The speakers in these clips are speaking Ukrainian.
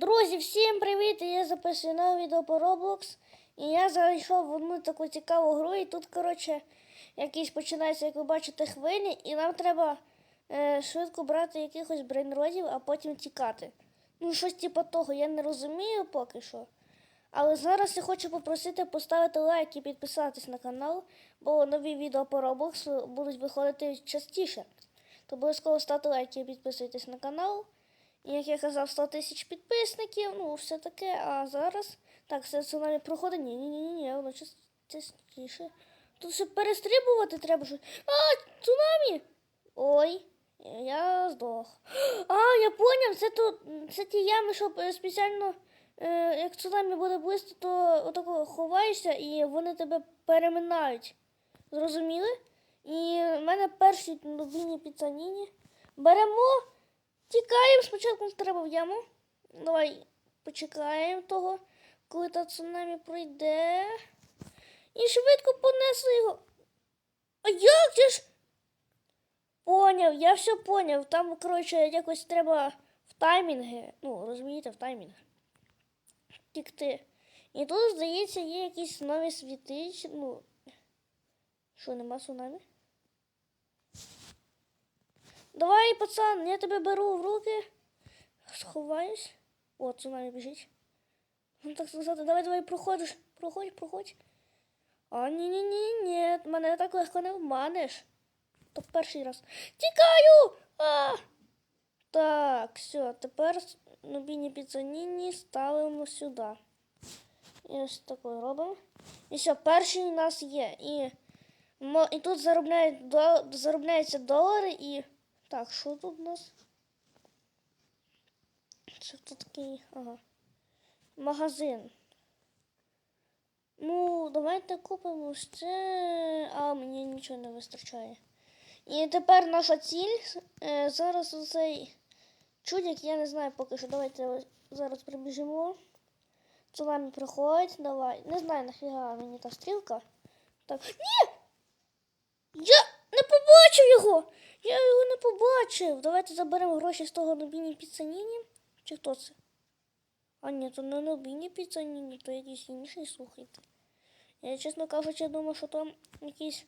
Друзі, всім привіт! Я записую нове відео по Roblox. І я зайшов в одну таку цікаву гру, і тут, коротше, якісь починаються, як ви бачите, хвилі, і нам треба е, швидко брати якихось брейнродів, а потім тікати. Ну, щось типу того, я не розумію поки що. Але зараз я хочу попросити поставити лайк і підписатись на канал, бо нові відео по Roblox будуть виходити частіше. То обов'язково ставте лайк і підписуйтесь на канал. Як я казав, 100 тисяч підписників, ну все таке. А зараз. Так, цунамі проходить. Ні, ні, ні, ні, воно час- частіше. Тут ще перестрибувати треба. Що... А, цунамі! Ой, я здох. А, я поняв, це тут це ті ями, що спеціально, е, як цунамі буде близько, то отако ховаєшся і вони тебе переминають. Зрозуміли? І в мене перші новинні піцаніні. Беремо. Тікаємо, спочатку треба в яму. Давай почекаємо того, коли та цунамі пройде. І швидко понесли його. А як же ж? Поняв, я все поняв. Там, коротше, якось треба в таймінги. Ну, розумієте, в таймінг. Тікти. І тут, здається, є якісь нові світи. Ну. Що, нема цунамі? Давай, пацан, я тебе беру в руки. Сховаюсь. О, цунамі біжить. Ну так сказати, давай, давай, проходиш. Проходь, проходь. А ні, ні, мене так легко не обманеш. То перший раз. Тікаю! А! Так, все, тепер нобіні піцаніні ставимо сюди. І ось таке робимо. І все, перший у нас є. І, і тут заробляють, заробляються долари і. Так, що тут у нас? Це тут такий. Ага. Магазин. Ну, давайте купимо ще. А мені нічого не вистачає. І тепер наша ціль. Е, зараз оцей чудик, я не знаю поки що. Давайте зараз прибіжимо. Цунамі приходить, давай. Не знаю, нафіга мені та стрілка. Так. Ні! Я не побачив його! Я його не побачив. Давайте заберемо гроші з того Нобіні Піцаніні. Чи хто це? А ні, то не Нобіні Піцаніні, то якийсь інший, слухайте. Я, чесно кажучи, думав, що там якийсь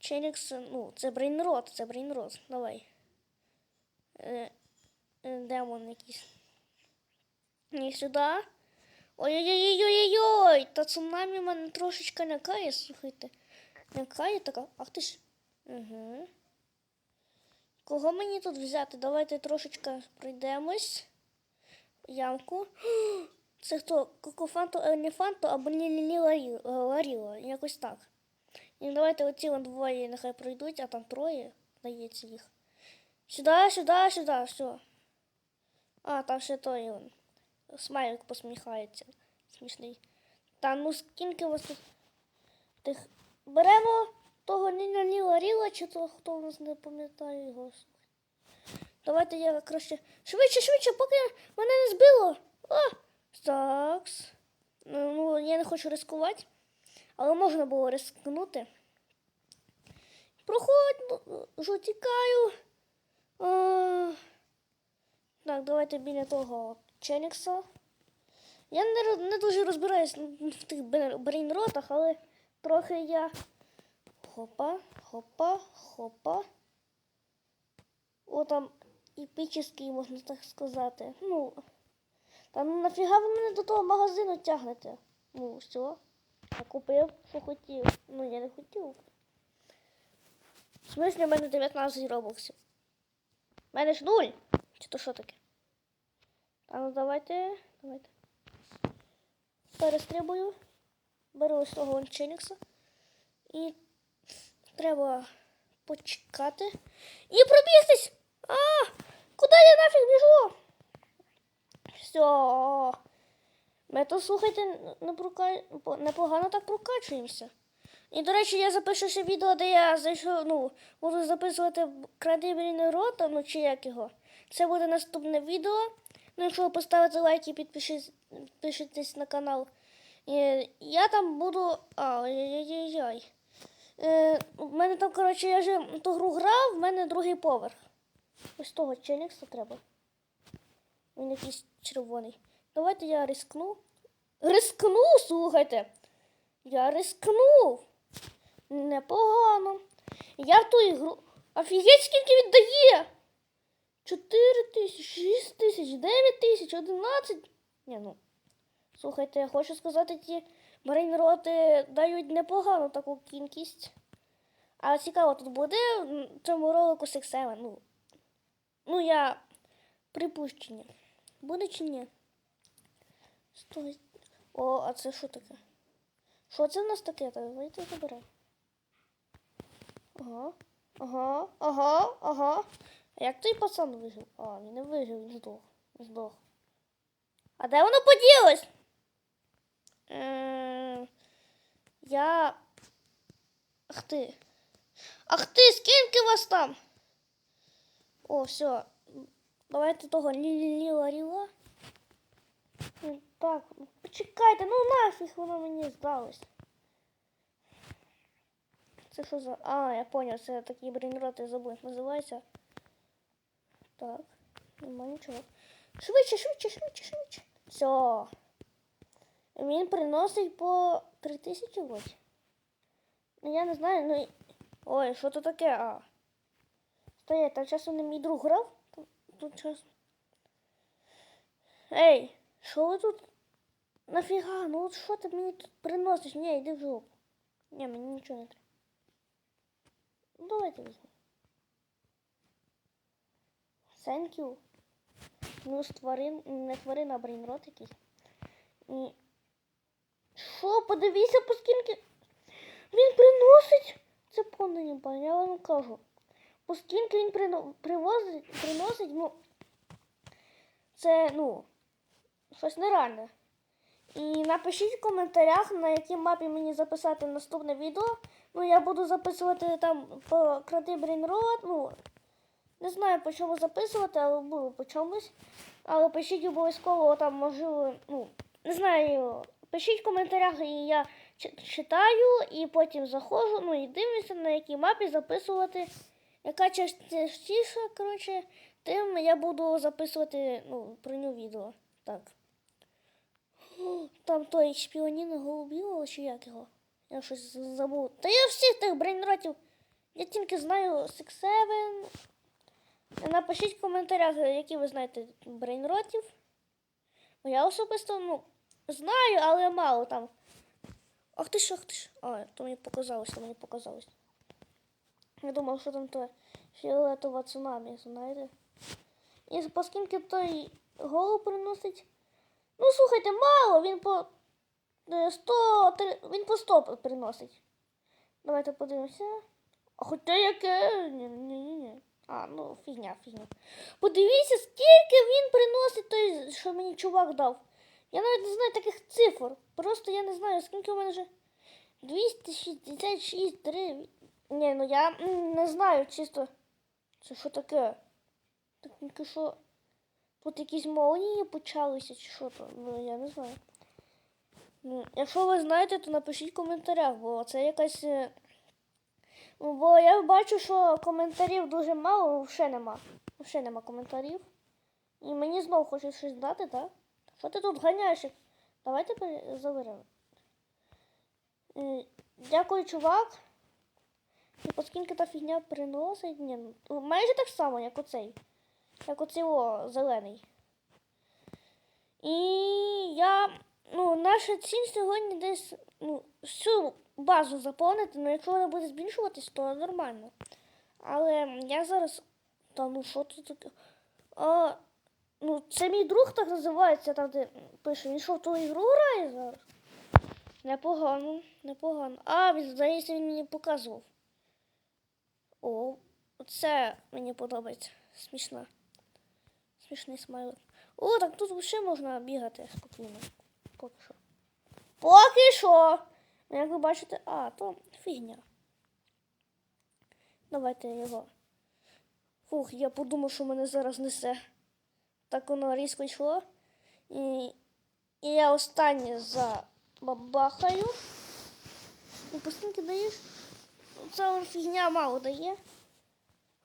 Челікс, ну, це брейнрот, це брейнрот. Давай. Е, е, демон якийсь. І сюди. Ой-ой-ой-ой-ой-ой! Та цунамі мене трошечки лякає, слухайте. Лякає така. Ах ти ж. Угу. Кого мені тут взяти? Давайте трошечки пройдемось. Ямку. Це хто? Кокофанто, елефанто або Лілі Ларіла. Якось так. І давайте оці вон двоє нехай пройдуть, а там троє, здається їх. Сюди, сюди, сюди, все. А, там ще той он. Смайлик посміхається. Смішний. Та ну скільки вас тут тих. Беремо того Ніна Ліла Ріла, чи то хто у нас не пам'ятає його. Давайте я краще. Швидше, швидше, поки мене не збило. А, такс. Ну, ну, я не хочу ризикувати, але можна було ризикнути. Проходь, ну, вже тікаю. А, так, давайте біля того Челікса. Я не, не дуже розбираюсь в тих бре- брейнротах, але трохи я. Хопа, хопа, хопа. О, там епічний, можна так сказати. Ну. Та ну нафіга ви мене до того магазину тягнете? Ну, все. Я купив, що хотів. Ну, я не хотів. В смислі, в мене 19 робоксів. У мене ж нуль. Чи то що таке? А ну давайте. Давайте. Перестрибую. Беру ось того Челікса. І треба почекати. І пробігтись! А! Куди я нафіг біжу? Все. Ми то, слухайте, не непогано так прокачуємося. І, до речі, я запишу ще відео, де я зайшов, ну, буду записувати крадибельний рота, ну чи як його. Це буде наступне відео. Ну, якщо ви поставите лайк і підпишитесь на канал. І я там буду. А, ой-ой-ой. Е, у мене там, коротше, я вже ту гру грав, в мене другий поверх. Ось того челікса треба. Він якийсь червоний. Давайте я рискну. Рискну, слухайте. Я рискнув. Непогано. Я в ту ігру. Офігеть, скільки він дає? 4 тисячі, 6 тисяч, 9 тисяч, 11. Ні, ну. Слухайте, я хочу сказати, ті брейнроти дають непогану таку кількість. А цікаво, тут буде в цьому ролику Six Ну, ну я припущення. Буде чи ні? Стой. О, а це що таке? Що це в нас таке? Давайте заберемо. Ага. Ага, ага, ага. А як той пацан вижив? А, він не вижив, він здох. Здох. А де воно поділось? Е, я. Ах ти. Ах ти, скільки вас там? О, все. Давайте того ліла ріла. Так, почекайте, ну нафіг воно мені здалось. Це що за. А, я поняв, це такі брейнроти забув, називається. Так, нема нічого. Швидше, швидше, швидше, швидше. Все. Він приносить по 3000 вроді. Ну я не знаю, ну. Ой, що тут таке? А. Стоять, там часом не мій друг грав? Тут- час. Ей, що ви тут? Нафіга? Ну от що ти мені тут приносиш? Ні, йди в жопу. Ні, мені нічого не треба. Ну, давайте візьмемо. Thank you. Ну, з тварин, не тварина, а брейнрот якийсь. Що, подивіться, по скільки він приносить. Це повна ніба, я вам кажу. По скільки він привозить, приносить, ну, це, ну, щось нереальне. І напишіть в коментарях, на якій мапі мені записати наступне відео. Ну, я буду записувати там по кради Брейнрод. Ну, не знаю по чому записувати, але буду по чомусь. Але пишіть обов'язково там, можливо, ну, не знаю. Пишіть в коментарях, і я читаю, і потім заходжу, ну і дивлюся, на якій мапі записувати. Яка частіша, коротше, тим я буду записувати ну, про нього відео. Так. Там той шпіоніна голубіло, чи як його? Я щось забув. Та я всіх тих брейнротів. Я тільки знаю Six Seven. Напишіть в коментарях, які ви знаєте брейнротів. Я особисто, ну, знаю, але мало там. Ах ти ж, ах ти ж. А, то мені показалося, мені показалось. Я думав, що там то фіолетова цунамі, знаєте. І оскільки той голуб приносить. Ну, слухайте, мало, він по е, 100, три- він по 100 приносить. Давайте подивимося. А хоча яке? Ні, ні, ні, ні. А, ну фігня, фігня. Подивіться, скільки він приносить той, що мені чувак дав. Я навіть не знаю таких цифр. Просто я не знаю, скільки у мене вже 266, 3. Ні, ну я не знаю чисто. Це що таке? Так тільки що. Тут якісь молнії почалися чи що то? Ну я не знаю. Ну, якщо ви знаєте, то напишіть в коментарях, бо це якась. е, Ну, Бо я бачу, що коментарів дуже мало, взагалі нема. Взагалі нема коментарів. І мені знову хочуть щось дати, так? Що ти тут ганяєш? Давайте заберемо. Е, Дякую, чувак. І оскільки та фігня приносить, ні, ну, майже так само, як оцей. Як оцей о, зелений. І я. Ну, наша ціль сьогодні десь ну, всю базу заповнити, ну якщо вона буде збільшуватись, то нормально. Але я зараз. Та ну що тут таке? Ну, це мій друг так називається, там де пише, він що в ту ігру грає зараз. Непогано, непогано. А, він, здається, він мені показував. О, це мені подобається. Смішно. Смішний смайлик. О, так тут взагалі можна бігати спокійно. Поки що. Поки що. Ну, Як ви бачите, а, то фігня. Давайте його. Фух, я подумав, що мене зараз несе. Так воно різко йшло. І, і я останнє забабахаю. І постійки даєш. Це фігня мало дає.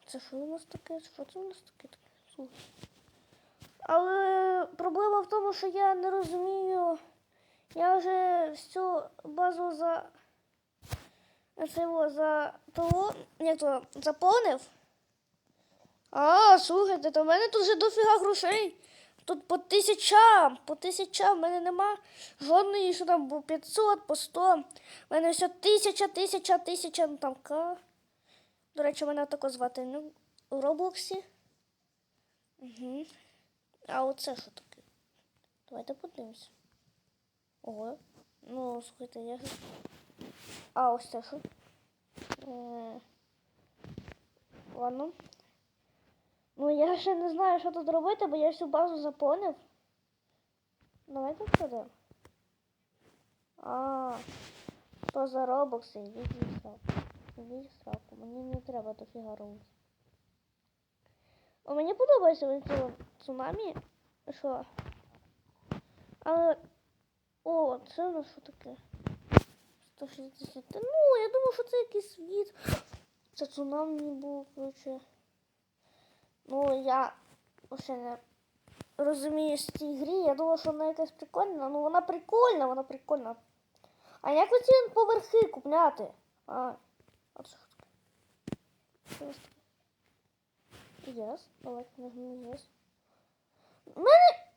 Це що у нас таке? Що це у нас таке? Але проблема в тому, що я не розумію. Я вже всю базу за за того, як то заповнив. А, слухайте, то в мене тут вже дофіга грошей. Тут по тисячам, по тисячам в мене нема жодної, що там по 500, по 100. В мене все тисяча, тисяча, тисяча, ну там К. До речі, мене тако звати ну, у Роблоксі. Угу. А оце що таке? Давайте подивимося. Ого. Ну, слухайте, я. ж- А, ось це що? Е... Ладно. Ну, я ще не знаю, що тут робити, бо я всю базу заповнив. Давайте сюди. А, то за робокси, йдіть сраку. Йдіть сраку, мені не треба дофіга робити. О, мені подобається це цунамі. Що? Але. О, це на що таке? 160. Ну, я думав, що це якийсь світ. Це цунамі був, коротше. Ну, я ще не розумію з цій грі. Я думала, що вона якась прикольна. Ну вона прикольна, вона прикольна. А як оці поверхи купляти? А, от що таке? Yes. Давайте нажмемо yes. Мене.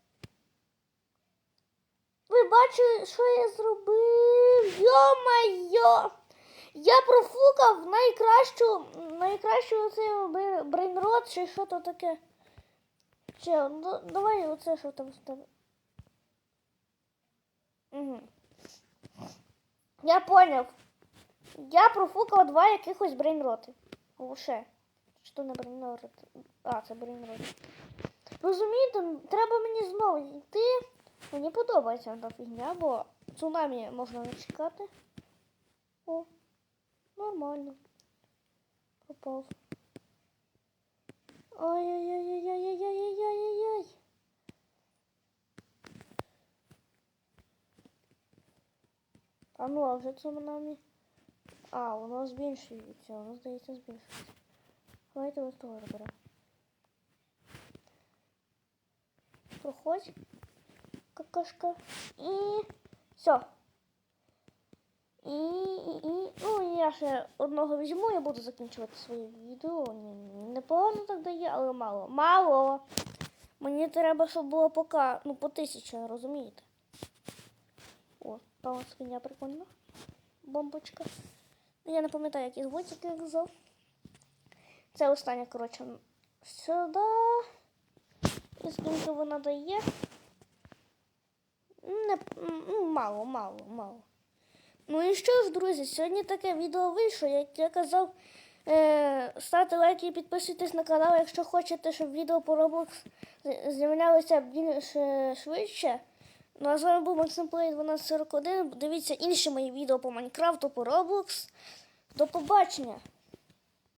Ви бачили, що я зробив? Йо-майо! Я профукав найкращу, найкращу оцей брейнрот чи що то таке. Че, ну, давай оце що там з. Угу. Я поняв. Я профукав два якихось брейнроти. Лише. Що не брейнроти? А, це брейнроти. Розумієте, треба мені знову йти. Мені подобається та фігня, бо цунамі можна не чекати. О. Нормально. Попав. Ай-яй-яй-яй-яй-яй-яй-яй-яй. А ну, а вже це нами. А, воно збільшується, воно здається збільшується. Давайте ось того розберемо. Проходь. Какашка. І все. І, і, і, ну, я ще одного візьму, я буду закінчувати своє відео. Непогано так дає, але мало. Мало. Мені треба, щоб було поки, ну, по тисячі, розумієте? О, там свиня прикольна. Бомбочка. Ну, Я не пам'ятаю, як її звуть, я казав. Це остання, коротше, сюди. І скільки вона дає. Не, мало, мало, мало. Ну і що ж, друзі, сьогодні таке відео вийшло. Як я казав, е, ставте лайки і підписуйтесь на канал, якщо хочете, щоб відео по Roblox з- з'являлося більше швидше. Ну а з вами був Максим Плей 1241. Дивіться інші мої відео по Майнкрафту, по Roblox. До побачення!